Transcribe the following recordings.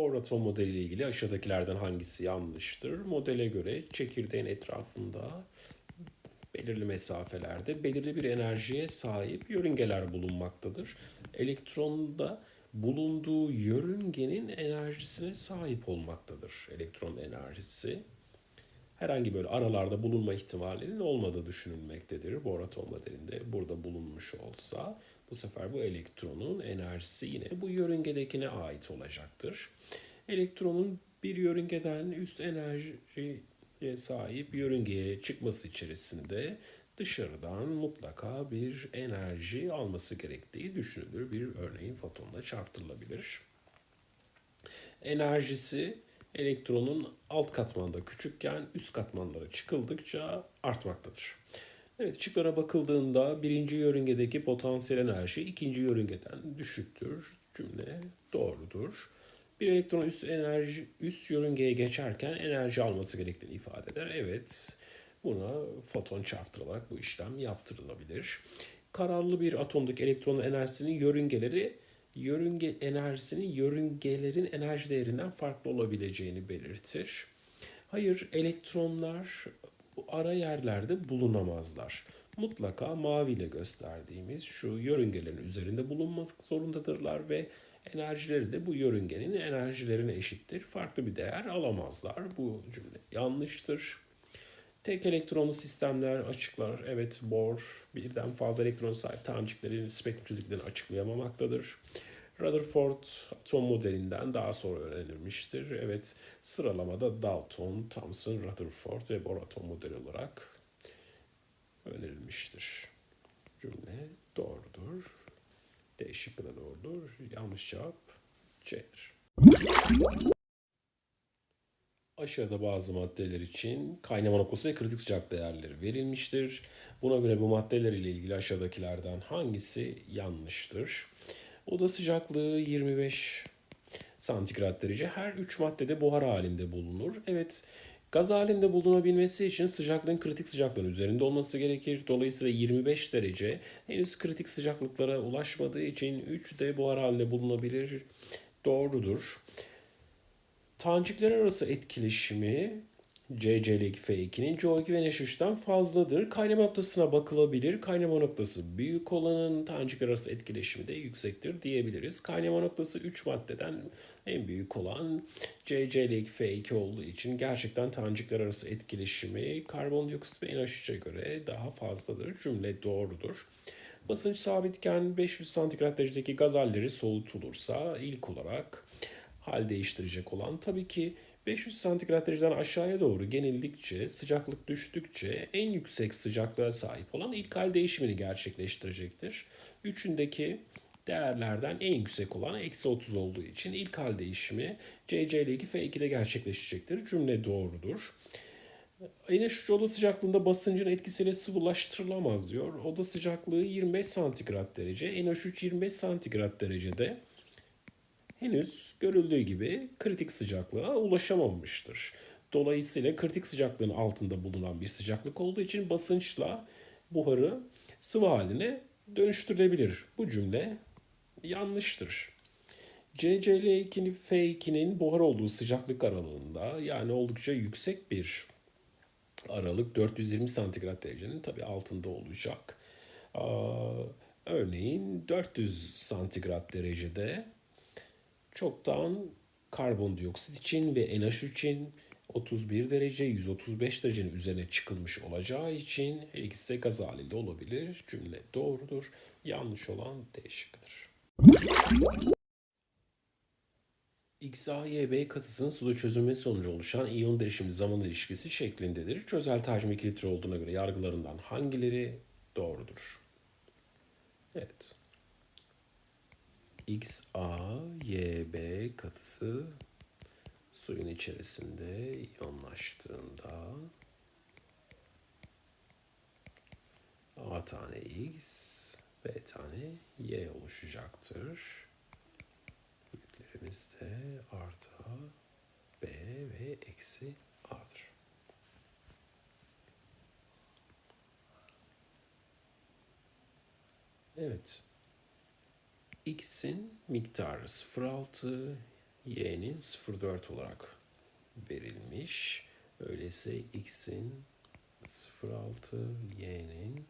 Bohr atom modeli ile ilgili aşağıdakilerden hangisi yanlıştır? Modele göre çekirdeğin etrafında belirli mesafelerde belirli bir enerjiye sahip yörüngeler bulunmaktadır. Elektron da bulunduğu yörüngenin enerjisine sahip olmaktadır. Elektron enerjisi herhangi böyle aralarda bulunma ihtimalinin olmadığı düşünülmektedir. Bohr atom modelinde burada bulunmuş olsa bu sefer bu elektronun enerjisi yine bu yörüngedekine ait olacaktır. Elektronun bir yörüngeden üst enerjiye sahip yörüngeye çıkması içerisinde dışarıdan mutlaka bir enerji alması gerektiği düşünülür. Bir örneğin fotonla çarptırılabilir. Enerjisi elektronun alt katmanda küçükken üst katmanlara çıkıldıkça artmaktadır. Evet, şıklara bakıldığında birinci yörüngedeki potansiyel enerji ikinci yörüngeden düşüktür. Cümle doğrudur. Bir elektron üst enerji üst yörüngeye geçerken enerji alması gerektiğini ifade eder. Evet, buna foton çarptırılarak bu işlem yaptırılabilir. Kararlı bir atomdaki elektronun enerjisinin yörüngeleri yörünge enerjisinin yörüngelerin enerji değerinden farklı olabileceğini belirtir. Hayır, elektronlar bu ara yerlerde bulunamazlar. Mutlaka mavi ile gösterdiğimiz şu yörüngelerin üzerinde bulunmak zorundadırlar ve enerjileri de bu yörüngenin enerjilerine eşittir. Farklı bir değer alamazlar. Bu cümle yanlıştır. Tek elektronlu sistemler açıklar. Evet Bohr birden fazla elektron sahip taneciklerin spektrum çizgilerini açıklayamamaktadır. Rutherford atom modelinden daha sonra öğrenilmiştir. Evet sıralamada Dalton, Thomson, Rutherford ve Bohr atom modeli olarak önerilmiştir. Cümle doğrudur. D şıkkı doğrudur. Yanlış cevap C'dir. Aşağıda bazı maddeler için kaynama noktası ve kritik sıcak değerleri verilmiştir. Buna göre bu maddeler ile ilgili aşağıdakilerden hangisi yanlıştır? Oda sıcaklığı 25 santigrat derece. Her üç maddede buhar halinde bulunur. Evet, gaz halinde bulunabilmesi için sıcaklığın kritik sıcaklığın üzerinde olması gerekir. Dolayısıyla 25 derece henüz kritik sıcaklıklara ulaşmadığı için 3 de buhar halinde bulunabilir. Doğrudur. Tanecikler arası etkileşimi CC'lik F2'nin CO2 ve NH3'ten fazladır. Kaynama noktasına bakılabilir. Kaynama noktası büyük olanın tanecikler arası etkileşimi de yüksektir diyebiliriz. Kaynama noktası 3 maddeden en büyük olan CC'lik F2 olduğu için gerçekten tanecikler arası etkileşimi karbondioksit ve NH3'e göre daha fazladır. Cümle doğrudur. Basınç sabitken 500 santigrat derecedeki gaz halleri soğutulursa ilk olarak hal değiştirecek olan tabii ki 500 santigrat dereceden aşağıya doğru genildikçe, sıcaklık düştükçe en yüksek sıcaklığa sahip olan ilk hal değişimini gerçekleştirecektir. Üçündeki değerlerden en yüksek olan eksi 30 olduğu için ilk hal değişimi CC2 F2'de gerçekleşecektir. Cümle doğrudur. NH3 oda sıcaklığında basıncın etkisiyle sıvılaştırılamaz diyor. Oda sıcaklığı 25 santigrat derece. NH3 25 santigrat derecede henüz görüldüğü gibi kritik sıcaklığa ulaşamamıştır. Dolayısıyla kritik sıcaklığın altında bulunan bir sıcaklık olduğu için basınçla buharı sıvı haline dönüştürülebilir. Bu cümle yanlıştır. CCl2 F2'nin buhar olduğu sıcaklık aralığında yani oldukça yüksek bir aralık 420 santigrat derecenin tabi altında olacak. Örneğin 400 santigrat derecede çoktan karbondioksit için ve NH3 için 31 derece 135 derecenin üzerine çıkılmış olacağı için her ikisi de gaz halinde olabilir. Cümle doğrudur. Yanlış olan D şıkkıdır. XAYB katısının suda çözülmesi sonucu oluşan iyon derişimi zaman ilişkisi şeklindedir. Çözel hacmi 2 litre olduğuna göre yargılarından hangileri doğrudur? Evet. X, A, Y, B katısı suyun içerisinde iyonlaştığında A tane X, B tane Y oluşacaktır. Yüklerimiz de artı A, B ve eksi A'dır. Evet x'in miktarı 0.6, y'nin 0,4 olarak verilmiş. Öyleyse x'in 0,6, y'nin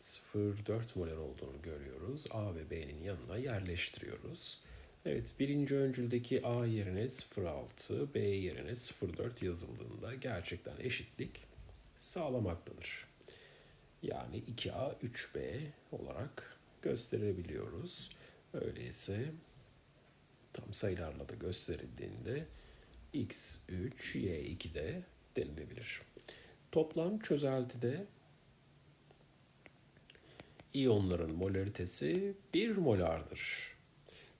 0,4 molar olduğunu görüyoruz. A ve B'nin yanına yerleştiriyoruz. Evet birinci öncüldeki A yerine 0,6, B yerine 0,4 yazıldığında gerçekten eşitlik sağlamaktadır. Yani 2A, 3B olarak gösterebiliyoruz. Öyleyse tam sayılarla da gösterildiğinde x3, y2 de denilebilir. Toplam çözeltide iyonların molaritesi 1 molardır.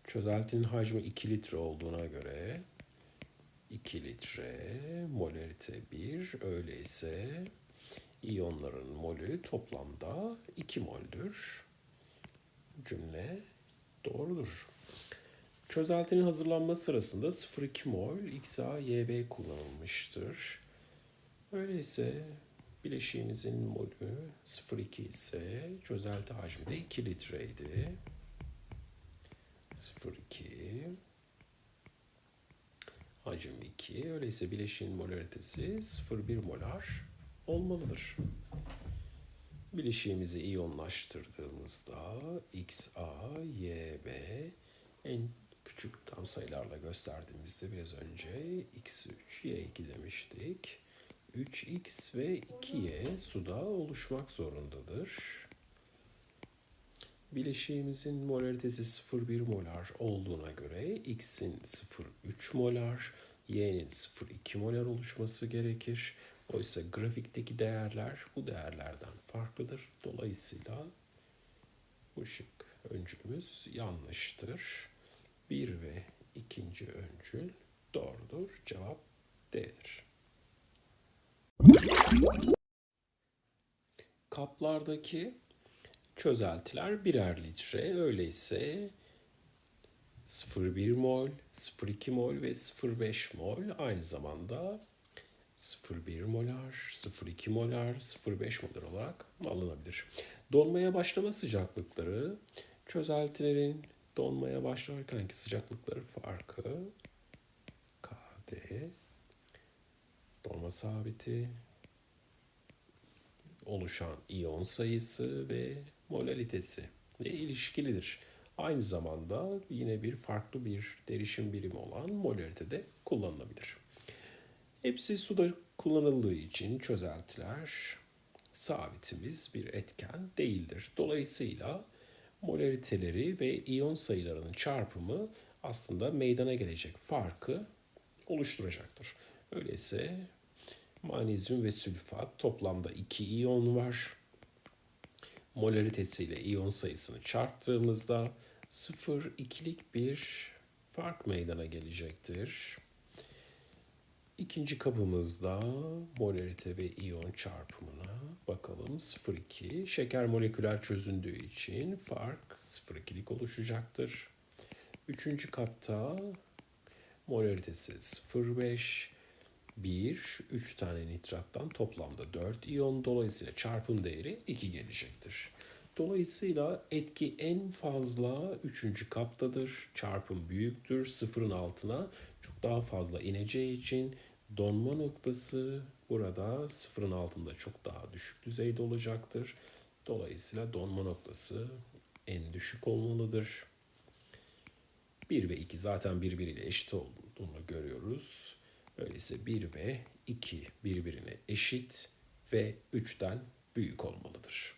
Çözeltinin hacmi 2 litre olduğuna göre 2 litre molarite 1 öyleyse iyonların molü toplamda 2 moldür. Cümle doğrudur. Çözeltinin hazırlanma sırasında 0,2 mol XaYB kullanılmıştır. Öyleyse bileşiğimizin molü 0,2 ise çözelti hacmi de 2 litreydi. 0,2 hacim 2. Öyleyse bileşiğin molaritesi 0,1 molar olmalıdır. Bileşiğimizi iyonlaştırdığımızda XaYB en küçük tam sayılarla gösterdiğimizde biraz önce x3, y2 demiştik. 3x ve 2y suda oluşmak zorundadır. Bileşiğimizin molaritesi 0,1 molar olduğuna göre x'in 0,3 molar, y'nin 0,2 molar oluşması gerekir. Oysa grafikteki değerler bu değerlerden farklıdır. Dolayısıyla bu şık öncülümüz yanlıştır. Bir ve ikinci öncül doğrudur. Cevap D'dir. Kaplardaki çözeltiler birer litre. Öyleyse 0,1 mol, 0,2 mol ve 0,5 mol aynı zamanda 0,1 molar, 0,2 molar, 0,5 molar olarak alınabilir. Donmaya başlama sıcaklıkları çözeltilerin donmaya başlarkenki sıcaklıkları farkı KD donma sabiti oluşan iyon sayısı ve molalitesi ile ilişkilidir. Aynı zamanda yine bir farklı bir derişim birimi olan molarite de kullanılabilir. Hepsi suda kullanıldığı için çözeltiler sabitimiz bir etken değildir. Dolayısıyla molariteleri ve iyon sayılarının çarpımı aslında meydana gelecek farkı oluşturacaktır. Öyleyse magnezyum ve sülfat toplamda 2 iyon var. Molaritesiyle iyon sayısını çarptığımızda 0,2'lik bir fark meydana gelecektir. İkinci kabımızda molarite ve iyon çarpımına bakalım. 0,2 şeker moleküler çözündüğü için fark 0,2'lik oluşacaktır. Üçüncü kapta molaritesi 0,5 1, 3 tane nitrattan toplamda 4 iyon dolayısıyla çarpım değeri 2 gelecektir. Dolayısıyla etki en fazla 3. kaptadır. Çarpım büyüktür. Sıfırın altına çok daha fazla ineceği için donma noktası burada sıfırın altında çok daha düşük düzeyde olacaktır. Dolayısıyla donma noktası en düşük olmalıdır. 1 ve 2 zaten birbiriyle eşit olduğunu görüyoruz. Öyleyse 1 ve 2 birbirine eşit ve 3'ten büyük olmalıdır.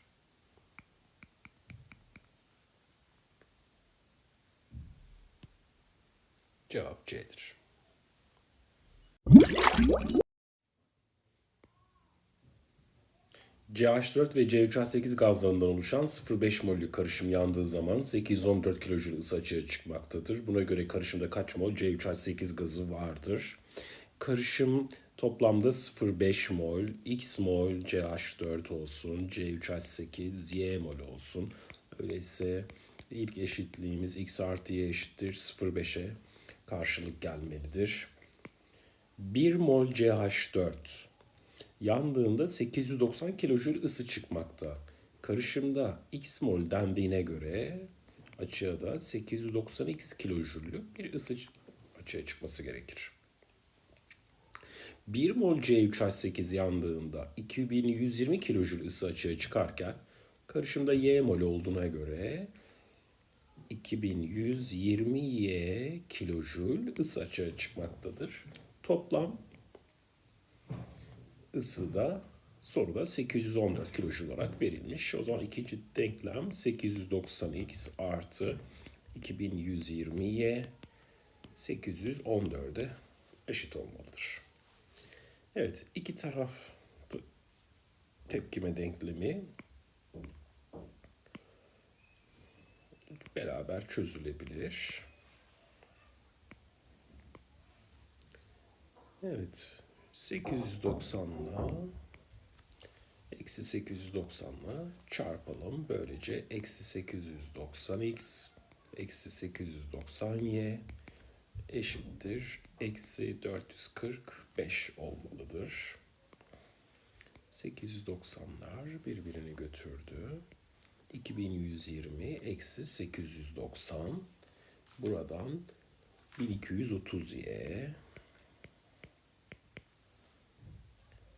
Cevap C'dir. CH4 ve C3H8 gazlarından oluşan 0,5 mollük karışım yandığı zaman 814 kilojül ısı açığa çıkmaktadır. Buna göre karışımda kaç mol C3H8 gazı vardır? Karışım toplamda 0,5 mol, X mol CH4 olsun, C3H8 Y mol olsun. Öyleyse ilk eşitliğimiz X artı Y eşittir 0,5'e karşılık gelmelidir. 1 mol CH4 yandığında 890 kilojül ısı çıkmakta. Karışımda X mol dendiğine göre açığa da 890x kilojüllük bir ısı açığa çıkması gerekir. 1 mol C3H8 yandığında 2120 kilojül ısı açığa çıkarken karışımda Y mol olduğuna göre 2120 Y kilojül ısı açığa çıkmaktadır. Toplam ısı da soruda 814 kilojül olarak verilmiş. O zaman ikinci denklem 890x artı 2120y 814'e eşit olmalıdır. Evet, iki taraf tepkime denklemi beraber çözülebilir. Evet, 890'la eksi 890'la çarpalım. Böylece eksi 890x eksi 890y eşittir. Eksi 445 olmalıdır. 890'lar birbirini götürdü. 2120 eksi 890 buradan 1230y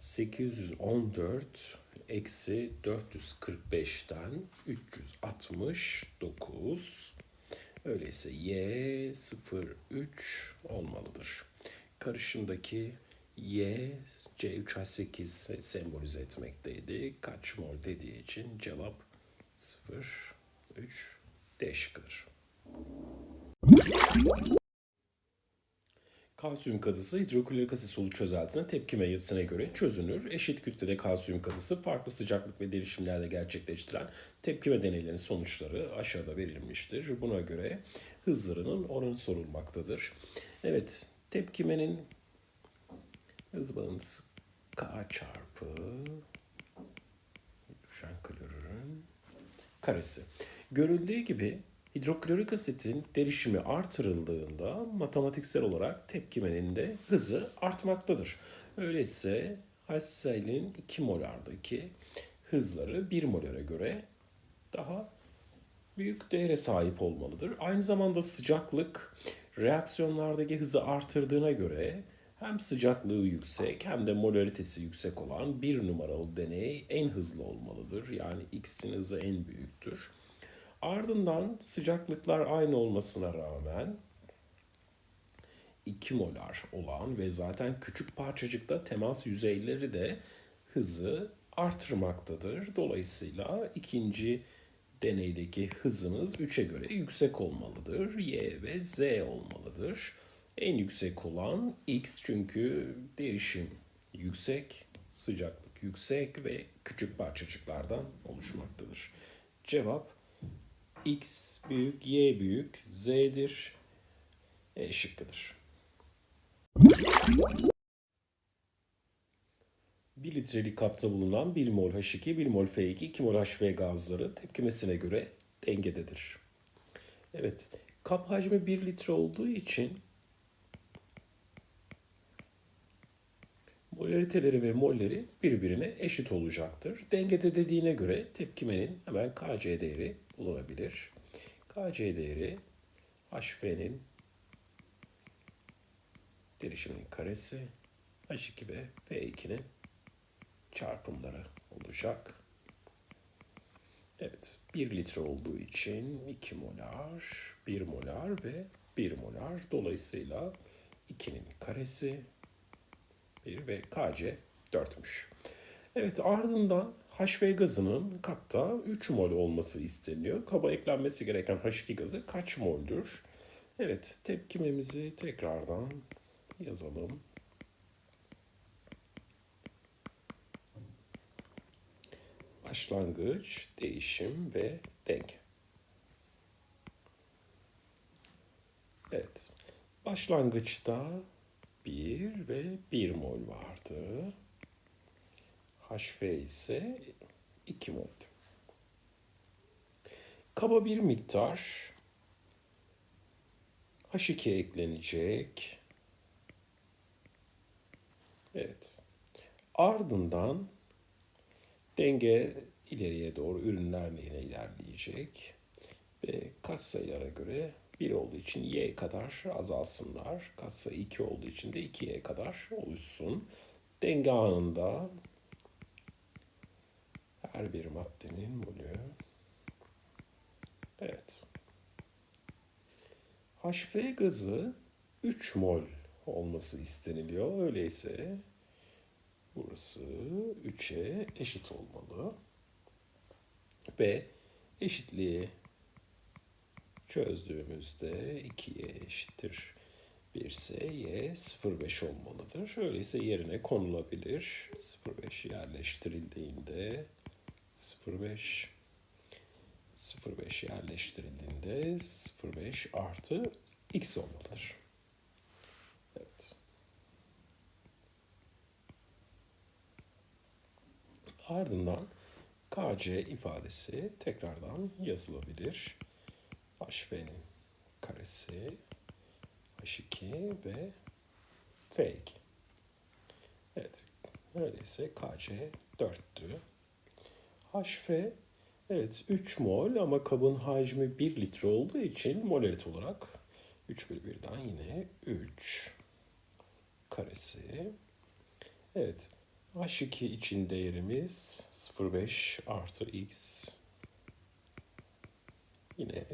814 eksi 445'ten 369 öyleyse y 03 olmalıdır. Karışımdaki y C3H8 sembolize etmekteydi. Kaç mol dediği için cevap 0 3 D şıkkıdır. Kalsiyum katısı hidroklorik asit solu çözeltisine tepkime yapısına göre çözünür. Eşit kütlede kalsiyum katısı farklı sıcaklık ve derişimlerde gerçekleştiren tepkime deneylerinin sonuçları aşağıda verilmiştir. Buna göre hızlarının oranı sorulmaktadır. Evet, tepkimenin hız bağıntısı K çarpı düşen klorürün karesi. Görüldüğü gibi hidroklorik asitin derişimi artırıldığında matematiksel olarak tepkimenin de hızı artmaktadır. Öyleyse HCl'in 2 molardaki hızları 1 molare göre daha büyük değere sahip olmalıdır. Aynı zamanda sıcaklık reaksiyonlardaki hızı artırdığına göre hem sıcaklığı yüksek hem de molaritesi yüksek olan bir numaralı deney en hızlı olmalıdır. Yani X'in hızı en büyüktür. Ardından sıcaklıklar aynı olmasına rağmen 2 molar olan ve zaten küçük parçacıkta temas yüzeyleri de hızı artırmaktadır. Dolayısıyla ikinci deneydeki hızınız 3'e göre yüksek olmalıdır. Y ve Z olmalıdır. En yüksek olan X çünkü derişim yüksek, sıcaklık yüksek ve küçük parçacıklardan oluşmaktadır. Cevap X büyük, Y büyük, Z'dir. E şıkkıdır. 1 litrelik kapta bulunan 1 mol H2, 1 mol F2, 2 mol HV gazları tepkimesine göre dengededir. Evet, kap hacmi 1 litre olduğu için molariteleri ve molleri birbirine eşit olacaktır. Dengede dediğine göre tepkimenin hemen Kc değeri bulunabilir. Kc değeri HF'nin derişiminin karesi H2 ve P2'nin çarpımları olacak. Evet, 1 litre olduğu için 2 molar, 1 molar ve 1 molar. Dolayısıyla 2'nin karesi 1 ve Kc 4'müş. Evet ardından HV gazının kapta 3 mol olması isteniyor. Kaba eklenmesi gereken H2 gazı kaç moldür? Evet tepkimemizi tekrardan yazalım. Başlangıç, değişim ve denge. Evet. Başlangıçta 1 ve 1 mol vardı. HV ise 2 mol. Kaba bir miktar H2 eklenecek. Evet. Ardından denge ileriye doğru ürünler yine ilerleyecek ve katsayılara göre 1 olduğu için y kadar azalsınlar. Katsayı 2 olduğu için de 2y kadar oluşsun. Denge anında her bir maddenin molü. Evet. HF gazı 3 mol olması isteniliyor. Öyleyse burası 3'e eşit olmalı. Ve eşitliği çözdüğümüzde 2y eşittir 1 ise y 0,5 olmalıdır. Öyleyse yerine konulabilir. 0,5 yerleştirildiğinde 0,5 0,5 yerleştirildiğinde 0,5 artı x olmalıdır. Evet. Ardından KC ifadesi tekrardan yazılabilir. HV'nin karesi H2 ve F2. Evet. Öyleyse KC 4'tü. HF evet 3 mol ama kabın hacmi 1 litre olduğu için molarite olarak 3 bölü 1'den yine 3 karesi. Evet. H2 için değerimiz 0,5 artı x yine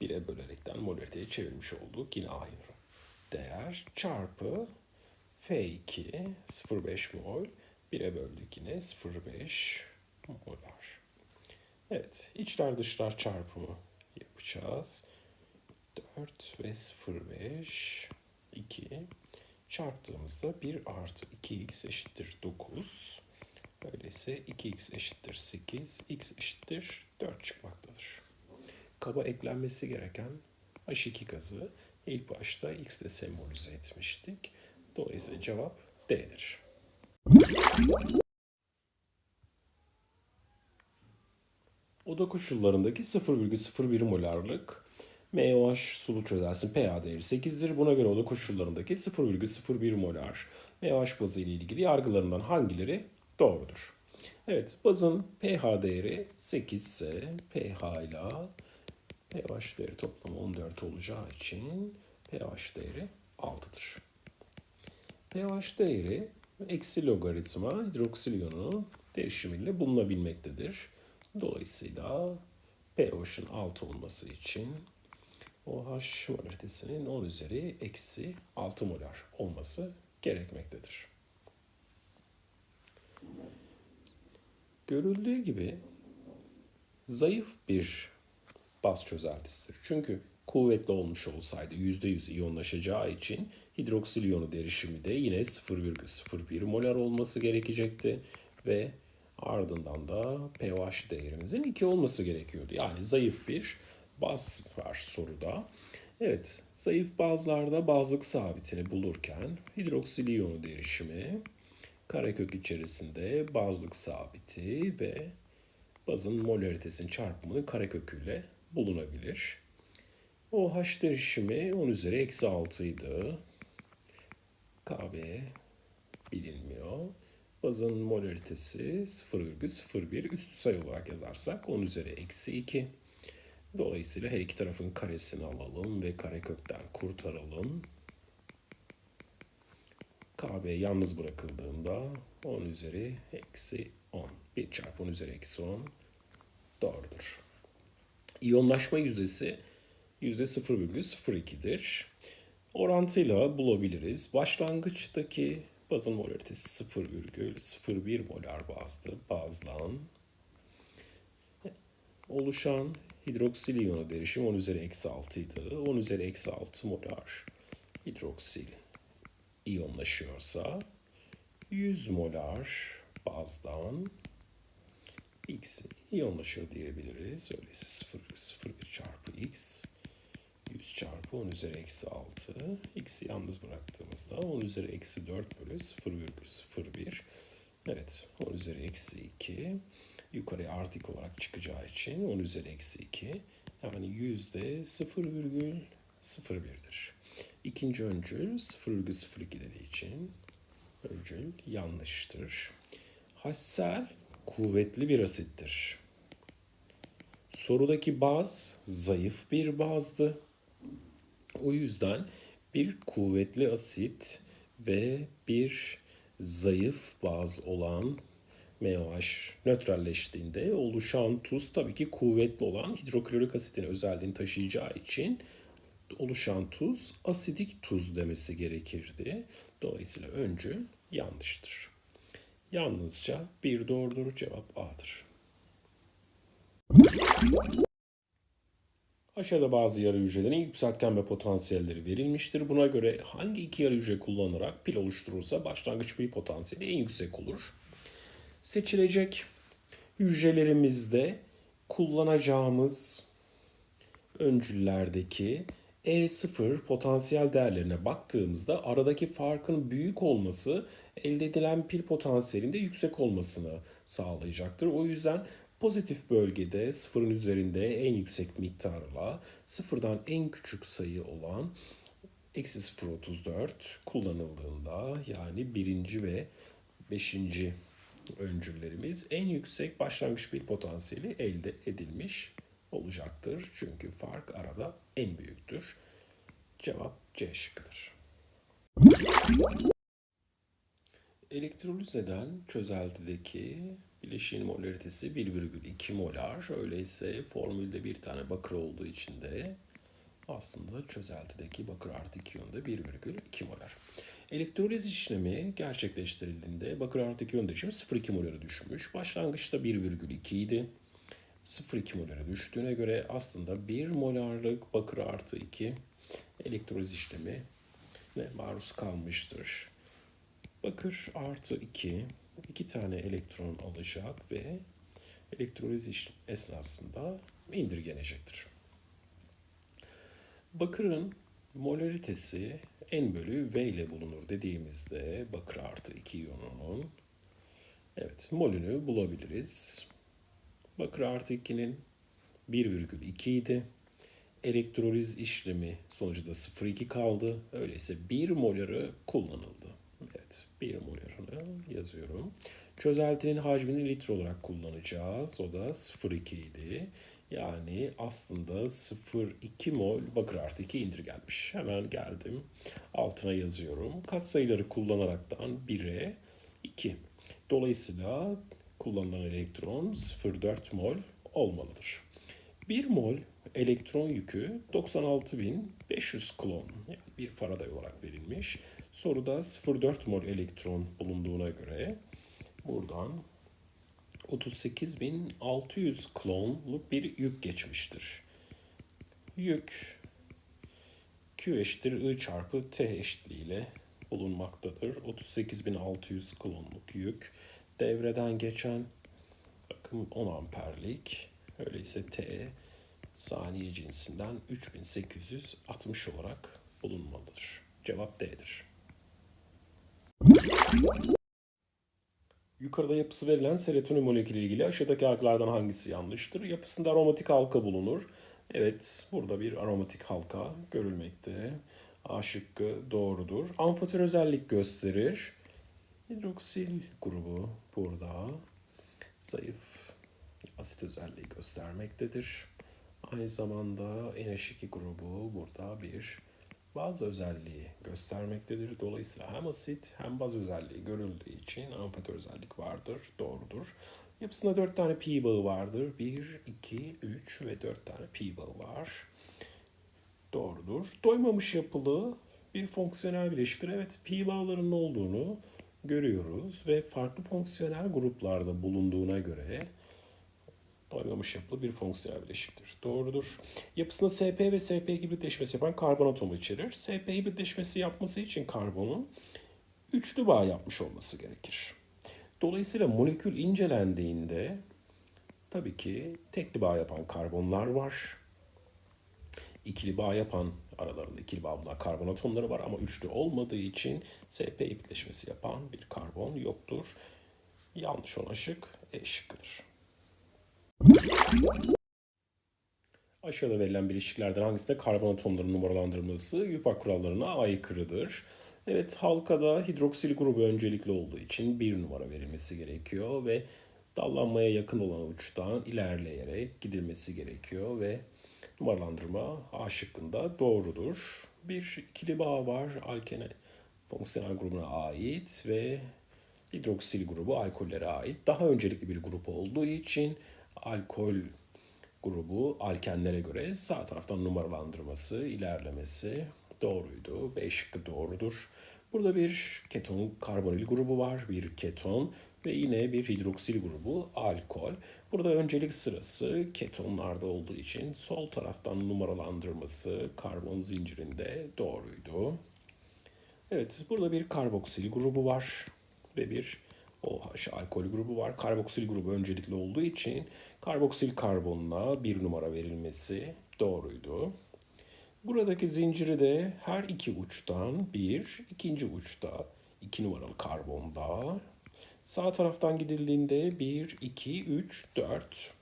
1'e bölerekten molariteye çevirmiş olduk. Yine aynı değer çarpı F2 0,5 mol 1'e böldük yine 0,5 molar. Evet içler dışlar çarpımı yapacağız. 4 ve 0,5 2 çarptığımızda 1 artı 2x eşittir 9. Öyleyse 2x eşittir 8, x eşittir 4 çıkmaktadır. Kaba eklenmesi gereken H2 gazı ilk başta x ile sembolize etmiştik. Dolayısıyla cevap D'dir. Oda koşullarındaki 0,01 molarlık MOH sulu çözelsin pH değeri 8'dir. Buna göre oda koşullarındaki 0,01 molar MOH bazı ile ilgili yargılarından hangileri doğrudur? Evet, bazın pH değeri 8 ise pH ile pH değeri toplamı 14 olacağı için pH değeri 6'dır. pH değeri eksi logaritma hidroksil iyonu değişimiyle bulunabilmektedir. Dolayısıyla pH'ın 6 olması için OH molaritesinin 10 üzeri eksi 6 molar olması gerekmektedir. Görüldüğü gibi zayıf bir baz çözeltisidir. Çünkü kuvvetli olmuş olsaydı %100 iyonlaşacağı için hidroksil iyonu derişimi de yine 0,01 molar olması gerekecekti ve ardından da pH değerimizin 2 olması gerekiyordu. Yani zayıf bir baz var soruda. Evet, zayıf bazlarda bazlık sabitini bulurken hidroksil iyonu derişimi karekök içerisinde bazlık sabiti ve bazın molaritesinin çarpımının kareköküyle bulunabilir. OH derişimi 10 üzeri eksi 6 idi. KB bilinmiyor. Bazın molaritesi 0,01 üstü sayı olarak yazarsak 10 üzeri eksi 2. Dolayısıyla her iki tarafın karesini alalım ve karekökten kurtaralım. KB yalnız bırakıldığında 10 üzeri eksi 10. 1 çarpı 10 üzeri eksi 10 doğrudur. İyonlaşma yüzdesi yüzde 0,02'dir. Orantıyla bulabiliriz. Başlangıçtaki bazın molaritesi 0,01 molar bazlı bazdan oluşan hidroksil iyonu derişim 10 üzeri eksi 6 idi. 10 üzeri eksi 6 molar hidroksil iyonlaşıyorsa 100 molar bazdan x iyonlaşıyor diyebiliriz. Öyleyse 0,01 çarpı x 100 çarpı 10 üzeri eksi 6 x'i yalnız bıraktığımızda 10 üzeri eksi 4 bölü 0,01 evet 10 üzeri eksi 2 yukarıya artık olarak çıkacağı için 10 üzeri eksi 2 yani yüzde 0,01'dir. İkinci öncül 0,02 dediği için öncül yanlıştır. Hassel kuvvetli bir asittir. Sorudaki baz zayıf bir bazdı. O yüzden bir kuvvetli asit ve bir zayıf baz olan MOH nötralleştiğinde oluşan tuz tabii ki kuvvetli olan hidroklorik asitin özelliğini taşıyacağı için oluşan tuz asidik tuz demesi gerekirdi. Dolayısıyla öncü yanlıştır. Yalnızca bir doğrudur cevap A'dır. Aşağıda bazı yarı hücrelerin yükseltgen ve potansiyelleri verilmiştir. Buna göre hangi iki yarı hücre kullanılarak pil oluşturulsa başlangıç pil potansiyeli en yüksek olur? Seçilecek hücrelerimizde kullanacağımız öncüllerdeki E0 potansiyel değerlerine baktığımızda aradaki farkın büyük olması elde edilen pil potansiyelinde yüksek olmasını sağlayacaktır. O yüzden pozitif bölgede sıfırın üzerinde en yüksek miktarla sıfırdan en küçük sayı olan eksi 0.34 kullanıldığında yani birinci ve beşinci öncüllerimiz en yüksek başlangıç pil potansiyeli elde edilmiş olacaktır. Çünkü fark arada en büyüktür. Cevap C şıkkıdır. Elektroliz eden çözeltideki bileşiğin molaritesi 1,2 molar. Öyleyse formülde bir tane bakır olduğu için de aslında çözeltideki bakır artı 2 yönde 1,2 molar. Elektroliz işlemi gerçekleştirildiğinde bakır artı 2 yönde değişimi 0,2 molara düşmüş. Başlangıçta 1,2 idi. 0,2 molara düştüğüne göre aslında 1 molarlık bakır artı 2 elektroliz işlemi maruz kalmıştır. Bakır artı 2 iki tane elektron alacak ve elektroliz esnasında indirgenecektir. Bakırın molaritesi n bölü V ile bulunur dediğimizde bakır artı 2 iyonunun evet molünü bulabiliriz. Bakır artı 2'nin 1,2 idi. Elektroliz işlemi sonucu da 0,2 kaldı. Öyleyse 1 moları kullanıldı. Evet 1 yazıyorum. Çözeltinin hacmini litre olarak kullanacağız. O da 0,2 idi. Yani aslında 0,2 mol bakır artı 2 indirgenmiş. Hemen geldim. Altına yazıyorum. Katsayıları kullanaraktan 1'e 2. Dolayısıyla kullanılan elektron 0,4 mol olmalıdır. 1 mol elektron yükü 96.500 klon yani bir Faraday olarak verilmiş. Soruda 0,4 mol elektron bulunduğuna göre buradan 38.600 klonluk bir yük geçmiştir. Yük Q eşittir I çarpı T eşitliğiyle bulunmaktadır. 38.600 klonluk yük devreden geçen akım 10 amperlik. Öyleyse T saniye cinsinden 3860 olarak bulunmalıdır. Cevap D'dir. Yukarıda yapısı verilen serotonin molekülü ilgili aşağıdaki yargılardan hangisi yanlıştır? Yapısında aromatik halka bulunur. Evet, burada bir aromatik halka görülmekte. A şıkkı doğrudur. Amfotür özellik gösterir. Hidroksil grubu burada zayıf asit özelliği göstermektedir. Aynı zamanda NH2 grubu burada bir baz özelliği göstermektedir. Dolayısıyla hem asit hem baz özelliği görüldüğü için amfotür özellik vardır. Doğrudur. Yapısında 4 tane pi bağı vardır. 1, 2, 3 ve 4 tane pi bağı var. Doğrudur. Doymamış yapılı bir fonksiyonel bileşiktir. Evet pi bağlarının olduğunu görüyoruz ve farklı fonksiyonel gruplarda bulunduğuna göre doymamış yapılı bir fonksiyonel bileşiktir. Doğrudur. Yapısında SP ve SP hibritleşmesi yapan karbon atomu içerir. SP hibritleşmesi yapması için karbonun üçlü bağ yapmış olması gerekir. Dolayısıyla molekül incelendiğinde tabii ki tekli bağ yapan karbonlar var. İkili bağ yapan aralarında ikili bağ bulunan karbon atomları var ama üçlü olmadığı için SP hibritleşmesi yapan bir karbon yoktur. Yanlış olan şık E şıkkıdır. Aşağıda verilen bileşiklerden hangisinde karbon atomlarının numaralandırılması YUPAC kurallarına aykırıdır? Evet halkada hidroksil grubu öncelikli olduğu için bir numara verilmesi gerekiyor ve dallanmaya yakın olan uçtan ilerleyerek gidilmesi gerekiyor ve numaralandırma A şıkkında doğrudur. Bir ikili bağ var. Alkene fonksiyonel grubuna ait ve hidroksil grubu alkollere ait. Daha öncelikli bir grup olduğu için alkol grubu alkenlere göre sağ taraftan numaralandırması, ilerlemesi doğruydu. B şıkkı doğrudur. Burada bir keton karbonil grubu var, bir keton ve yine bir hidroksil grubu alkol. Burada öncelik sırası ketonlarda olduğu için sol taraftan numaralandırması karbon zincirinde doğruydu. Evet, burada bir karboksil grubu var ve bir OH alkol grubu var. Karboksil grubu öncelikli olduğu için karboksil karbonuna bir numara verilmesi doğruydu. Buradaki zinciri de her iki uçtan bir, ikinci uçta iki numaralı karbonda. Sağ taraftan gidildiğinde 1, 2, 3, 4.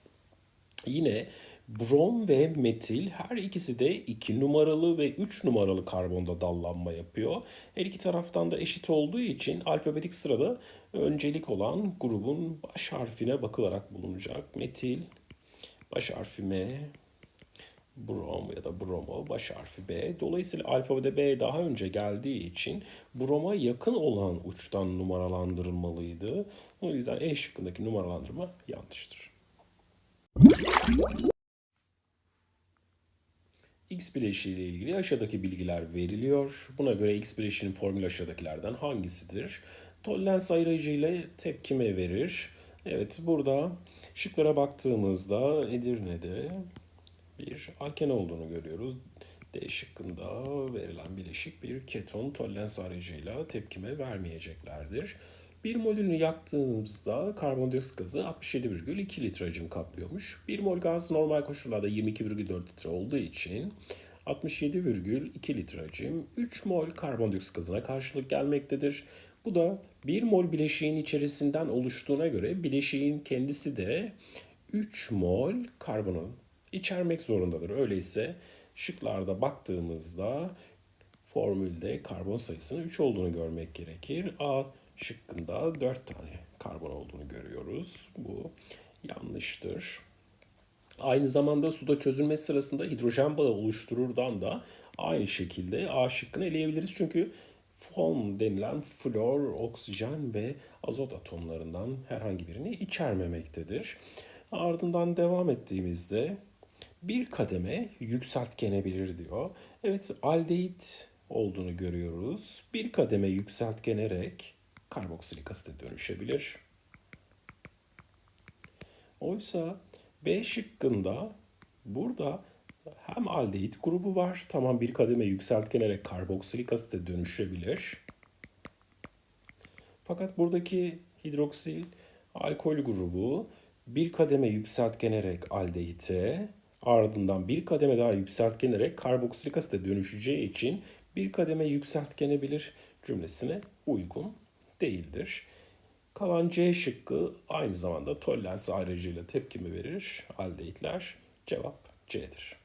Yine brom ve metil her ikisi de 2 numaralı ve 3 numaralı karbonda dallanma yapıyor. Her iki taraftan da eşit olduğu için alfabetik sırada öncelik olan grubun baş harfine bakılarak bulunacak. Metil baş harfi M, brom ya da bromo baş harfi B. Dolayısıyla alfabede B daha önce geldiği için broma yakın olan uçtan numaralandırılmalıydı. O yüzden E şıkkındaki numaralandırma yanlıştır. X bileşiği ile ilgili aşağıdaki bilgiler veriliyor. Buna göre X bileşiğinin formülü aşağıdakilerden hangisidir? Tollens ayırıcı ile tepkime verir. Evet burada şıklara baktığımızda Edirne'de bir alken olduğunu görüyoruz. D şıkkında verilen bileşik bir keton tollens aracıyla tepkime vermeyeceklerdir. Bir molünü yaktığımızda karbondioksit gazı 67,2 litre hacim kaplıyormuş. Bir mol gaz normal koşullarda 22,4 litre olduğu için 67,2 litre hacim 3 mol karbondioksit gazına karşılık gelmektedir. Bu da 1 mol bileşiğin içerisinden oluştuğuna göre bileşiğin kendisi de 3 mol karbonu içermek zorundadır. Öyleyse şıklarda baktığımızda formülde karbon sayısının 3 olduğunu görmek gerekir. A şıkkında 4 tane karbon olduğunu görüyoruz. Bu yanlıştır. Aynı zamanda suda çözülme sırasında hidrojen bağı oluştururdan da aynı şekilde A şıkkını eleyebiliriz. Çünkü foam denilen flor, oksijen ve azot atomlarından herhangi birini içermemektedir. Ardından devam ettiğimizde bir kademe yükseltgenebilir diyor. Evet aldehit olduğunu görüyoruz. Bir kademe yükseltgenerek karboksilik asite dönüşebilir. Oysa B şıkkında burada hem aldehit grubu var. Tamam bir kademe yükseltgenerek karboksilik asite dönüşebilir. Fakat buradaki hidroksil alkol grubu bir kademe yükseltgenerek aldehite ardından bir kademe daha yükseltgenerek karboksilik asite dönüşeceği için bir kademe yükseltgenebilir cümlesine uygun değildir. Kalan C şıkkı aynı zamanda tollens ayrıcıyla tepkimi verir. Aldehitler cevap C'dir.